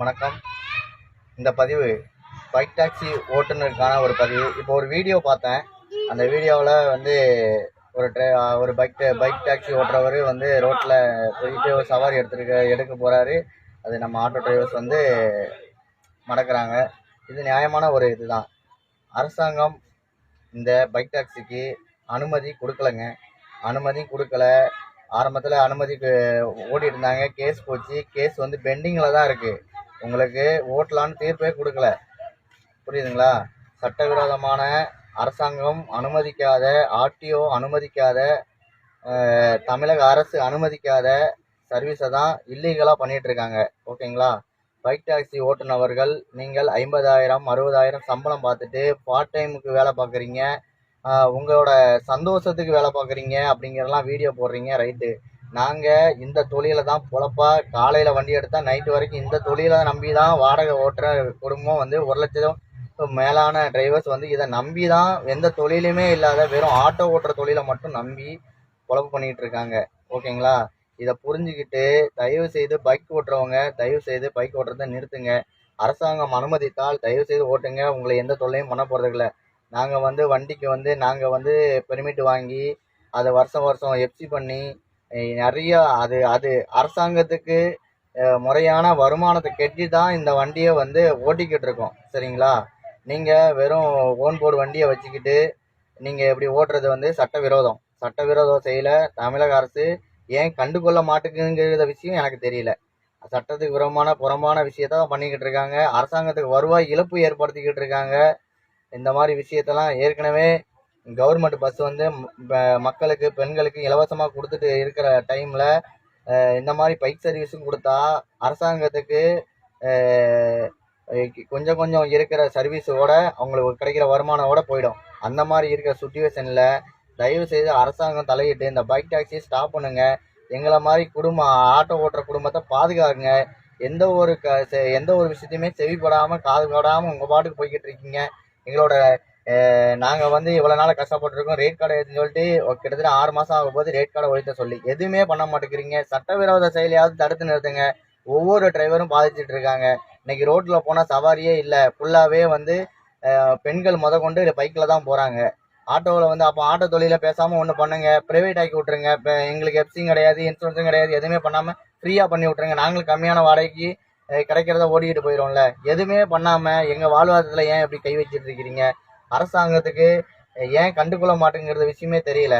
வணக்கம். இந்த பதிவு பைக் டாக்ஸி ஓட்டுநருக்கான ஒரு பதிவு. இப்போ ஒரு வீடியோ பார்த்தேன். அந்த வீடியோவில் வந்து ஒரு ட்ரை ஒரு பைக் பைக் டாக்ஸி ஓட்டுறவர் வந்து ரோட்டில் போயிட்டு ஒரு சவாரி எடுத்துருக்க எடுக்க போகிறாரு அது நம்ம ஆட்டோ டிரைவர்ஸ் வந்து மடக்கிறாங்க. இது நியாயமான ஒரு இதுதான். அரசாங்கம் இந்த பைக் டாக்ஸிக்கு அனுமதி கொடுக்கலங்க. அனுமதி கொடுக்கல. ஆரம்பத்தில் அனுமதிக்கு ஓடிட்டு இருந்தாங்க கேஸ் போச்சு. கேஸ் வந்து பெண்டிங்கில் தான் இருக்குது உங்களுக்கு ஓட்டலான்னு தீர்ப்பே கொடுக்கல. புரியுதுங்களா? சட்டவிரோதமான அரசாங்கம் அனுமதிக்காத ஆர்டிஓ அனுமதிக்காத தமிழக அரசு அனுமதிக்காத சர்வீஸை தான் இல்லீகலாக பண்ணிகிட்ருக்காங்க இருக்காங்க. ஓகேங்களா? பைக் டாக்ஸி ஓட்டுநவர்கள் நீங்கள் ஐம்பதாயிரம் அறுபதாயிரம் சம்பளம் பார்த்துட்டு பார்ட் டைமுக்கு வேலை பார்க்குறீங்க. உங்களோட சந்தோஷத்துக்கு வேலை பார்க்குறீங்க அப்படிங்கிறலாம் வீடியோ போடுறீங்க ரைட்டு நாங்கள் இந்த தொழிலை தான் பொழப்பா காலையில் வண்டி எடுத்தால் நைட்டு வரைக்கும் இந்த தொழிலை நம்பி தான் வாடகை ஓட்டுற குடும்பம் வந்து ஒரு லட்சம் மேலான டிரைவர்ஸ் வந்து இதை நம்பி தான் எந்த தொழிலுமே இல்லாத வெறும் ஆட்டோ ஓட்டுற தொழிலை மட்டும் நம்பி பொழப்பு பண்ணிகிட்டு இருக்காங்க. ஓகேங்களா? இதை புரிஞ்சுக்கிட்டு தயவு செய்து பைக் ஓட்டுறவங்க தயவு செய்து பைக் ஓட்டுறதை நிறுத்துங்க. அரசாங்கம் அனுமதித்தால் தயவு செய்து ஓட்டுங்க. உங்களை எந்த தொல்லையும் பண்ண போகிறதில்ல நாங்கள் வந்து வண்டிக்கு வந்து நாங்கள் வந்து பெர்மிட் வாங்கி அதை வருஷம் வருஷம் எஃப்சி பண்ணி நிறைய அது அது அரசாங்கத்துக்கு முறையான வருமானத்தை கட்டி தான் இந்த வண்டியை வந்து ஓட்டிக்கிட்டு இருக்கோம் சரிங்களா? நீங்கள் வெறும் ஓன் போர்டு வண்டியை வச்சுக்கிட்டு நீங்கள் இப்படி ஓட்டுறது வந்து சட்டவிரோதம். சட்டவிரோதம் செய்யல தமிழக அரசு ஏன் கண்டுகொள்ள மாட்டேங்குங்கிற விஷயம் எனக்கு தெரியல. சட்டத்துக்கு விரோதமான புறம்பான விஷயத்த தான் பண்ணிக்கிட்டு இருக்காங்க அரசாங்கத்துக்கு வருவாய் இழப்பு ஏற்படுத்திக்கிட்டு இருக்காங்க இந்த மாதிரி விஷயத்தெல்லாம் ஏற்கனவே கவர்மெண்ட் பஸ் வந்து மக்களுக்கு பெண்களுக்கு இலவசமாக கொடுத்துட்டு இருக்கிற டைமில் இந்த மாதிரி பைக் சர்வீஸும் கொடுத்தா அரசாங்கத்துக்கு கொஞ்சம் கொஞ்சம் இருக்கிற சர்வீஸோட அவங்களுக்கு கிடைக்கிற வருமானோட போயிடும். அந்த மாதிரி இருக்கிற சுச்சுவேஷனில் தயவு செய்து அரசாங்கம் தலையிட்டு இந்த பைக் டாக்ஸியை ஸ்டாப் பண்ணுங்க. எங்களை மாதிரி குடும்பம் ஆட்டோ ஓட்டுற குடும்பத்தை பாதுகாக்குங்க எந்த ஒரு க செ- எந்த ஒரு விஷயத்தையுமே செவிப்படாமல் காது படாமல் உங்கள் பாட்டுக்கு போய்கிட்டு இருக்கீங்க. எங்களோட நாங்கள் வந்து இவ்வளோ நாள் கஷ்டப்பட்டுருக்கோம். ரேட் கார்டை எடுத்துன்னு சொல்லிட்டு கிட்டத்தட்ட ஆறு மாதம் ஆகும் போது ரேட் கார்டை ஒழித்த சொல்லி. எதுவுமே பண்ண மாட்டேங்கிறீங்க. சட்டவிரோத செயலையாவது தடுத்து நிறுத்துங்க. ஒவ்வொரு டிரைவரும் பாதிச்சிட்டு இருக்காங்க. இன்னைக்கு ரோட்டில் போனால் சவாரியே இல்லை. ஃபுல்லாகவே வந்து பெண்கள் முத கொண்டு பைக்கில் தான் போகிறாங்க ஆட்டோவில் வந்து அப்போ ஆட்டோ தொழிலில் பேசாமல் ஒன்று பண்ணுங்க. ப்ரைவேட் ஆக்கி விட்ருங்க இப்போ எங்களுக்கு எஃப்சியும் கிடையாது இன்சூரன்ஸும் கிடையாது எதுவுமே பண்ணாமல் ஃப்ரீயாக பண்ணி விட்ருங்க நாங்களும் கம்மியான வாடகைக்கு கிடைக்கிறத ஓடிக்கிட்டு போயிடும்ல எதுவுமே பண்ணாமல் எங்கள் வாழ்வாதாரத்தில் ஏன் இப்படி கை வச்சுட்டு இருக்கிறீங்க? அரசாங்கத்துக்கு ஏன் கண்டுகொள்ள மாட்டேங்கிறது விஷயமே தெரியல.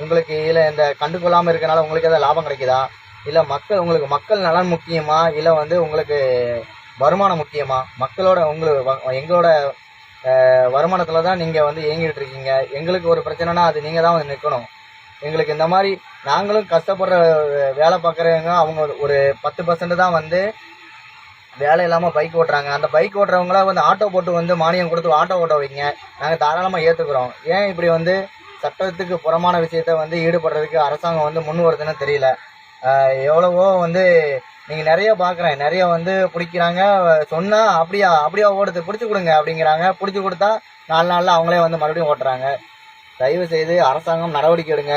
உங்களுக்கு இதில் இந்த கண்டுகொள்ளாமல் இருக்கனால உங்களுக்கு எதாவது லாபம் கிடைக்குதா? இல்லை மக்கள் உங்களுக்கு மக்கள் நலன் முக்கியமா? இல்லை வந்து உங்களுக்கு வருமானம் முக்கியமா? மக்களோட உங்களுக்கு எங்களோட வருமானத்தில் தான் நீங்கள் வந்து இயங்கிட்டு இருக்கீங்க எங்களுக்கு ஒரு பிரச்சனைனா அது நீங்கள் தான் வந்து நிற்கணும் எங்களுக்கு இந்த மாதிரி நாங்களும் கஷ்டப்படுற வேலை பார்க்குறவங்க அவங்க ஒரு பத்து பர்சன்ட் தான் வந்து வேலை இல்லாமல் பைக் ஓட்டுறாங்க. அந்த பைக் ஓட்டுறவங்கள வந்து ஆட்டோ போட்டு வந்து மானியம் கொடுத்து ஆட்டோ ஓட்ட வைங்க. நாங்கள் தாராளமாக ஏற்றுக்குறோம் ஏன் இப்படி வந்து சட்டத்துக்கு புறமான விஷயத்த வந்து ஈடுபடுறதுக்கு அரசாங்கம் வந்து முன் வருதுன்னு தெரியல. எவ்வளவோ வந்து நீங்கள் நிறைய பார்க்குறேன் நிறைய வந்து பிடிக்கிறாங்க. சொன்னால் அப்படியா அப்படியா ஓடுது பிடிச்சி கொடுங்க அப்படிங்கிறாங்க. பிடிச்சி கொடுத்தா நாலு நாளில் அவங்களே வந்து மறுபடியும் ஓட்டுறாங்க. தயவு செய்து அரசாங்கம் நடவடிக்கை எடுங்க.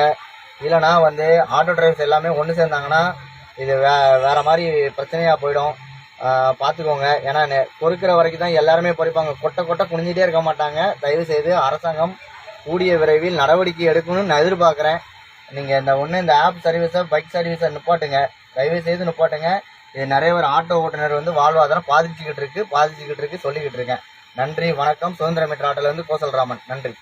இல்லைனா வந்து ஆட்டோ டிரைவர்ஸ் எல்லாமே ஒன்று சேர்ந்தாங்கன்னா இது வே வேறு மாதிரி பிரச்சனையாக போயிடும். பார்த்துக்கோங்க ஏன்னா நெ- பொறுக்கிற வரைக்கும் தான் எல்லாருமே பொறுப்பாங்க. கொட்டை கொட்டை குனிஞ்சிட்டே இருக்க மாட்டாங்க. தயவு செய்து அரசாங்கம் கூடிய விரைவில் நடவடிக்கை எடுக்கணும்னு நான் எதிர்பார்க்குறேன். நீங்கள் இந்த ஒன்று இந்த ஆப் சர்வீஸை பைக் சர்வீஸை நிப்பாட்டுங்க. தயவு செய்து நிப்பாட்டுங்க. இது நிறைய பேர் ஆட்டோ ஓட்டுநர் வந்து வாழ்வாதாரம் பாதிச்சுக்கிட்டு இருக்கு பாதிச்சுக்கிட்டு இருக்கு சொல்லிக்கிட்டு இருக்கேன். நன்றி வணக்கம். சுதந்திர மீட்டர் ஆட்டோலேருந்து கோசல் ராமன் நன்றி.